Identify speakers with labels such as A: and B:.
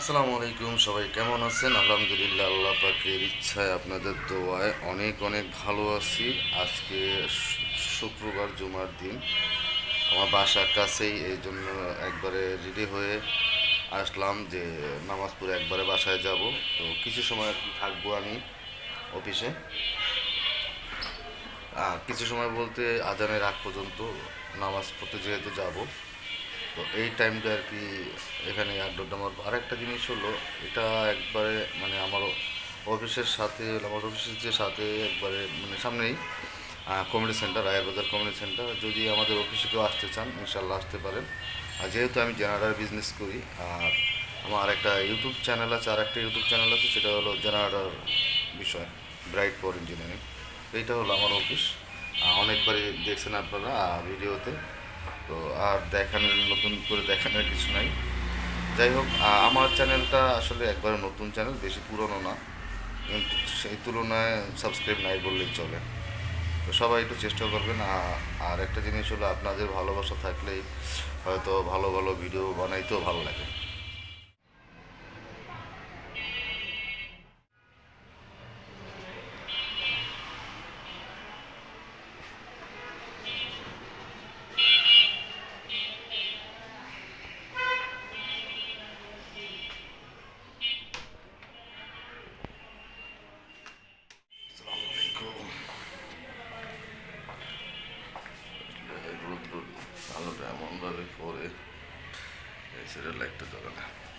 A: আসসালামু আলাইকুম, সবাই কেমন আছেন? আলহামদুলিল্লাহ, আল্লাহ পাকের ইচ্ছায় আপনাদের দোয়ায় অনেক অনেক ভালো আছি। আজকে শুক্রবার জুমার দিন। আমার বাসার কাছেই এই জন্য একবারে রেডি হয়ে আসলাম যে নামাজ পড়ে একবারে বাসায় যাব। তো কিছু সময় থাকব আমি অফিসে। আর কিছু সময় বলতে আজানের আগ পর্যন্ত নামাজ পড়তে যেহেতু যাব। তো এই টাইমটা আর কি এখানে আড্ডাটা আমার আরেকটা জিনিস হলো, এটা একবারে মানে আমার অফিসের সাথে, আমার অফিসের যে সাথে একবারে মানে সামনেই কমিউনিটি সেন্টার বাজার কমিউনিটি সেন্টার যদি আমাদের অফিসে কেউ আসতে চান, ইনশাল্লাহ আসতে পারেন। আর যেহেতু আমি জেনারেটার বিজনেস করি, আর আমার একটা ইউটিউব চ্যানেল আছে আর একটা ইউটিউব চ্যানেল আছে, সেটা হলো জেনারেটার বিষয় ব্রাইট ফর ইঞ্জিনিয়ারিং এইটা হলো আমার অফিস। অনেকবারই দেখছেন আপনারা ভিডিওতে। তো আর দেখানোর, নতুন করে দেখানোর কিছু নাই। যাই হোক আমার চ্যানেলটা আসলে একবারে নতুন চ্যানেল, বেশি পুরনো না। কিন্তু সেই তুলনায় সাবস্ক্রাইব নাই বললেই চলে। তো সবাই একটু চেষ্টা করবেন। আর একটা জিনিস হলো, আপনাদের ভালোবাসা থাকলেই হয়তো ভালো ভালো ভিডিও বানাইতেও ভালো লাগে। পরে এছাড়া লাগতে যাবে না।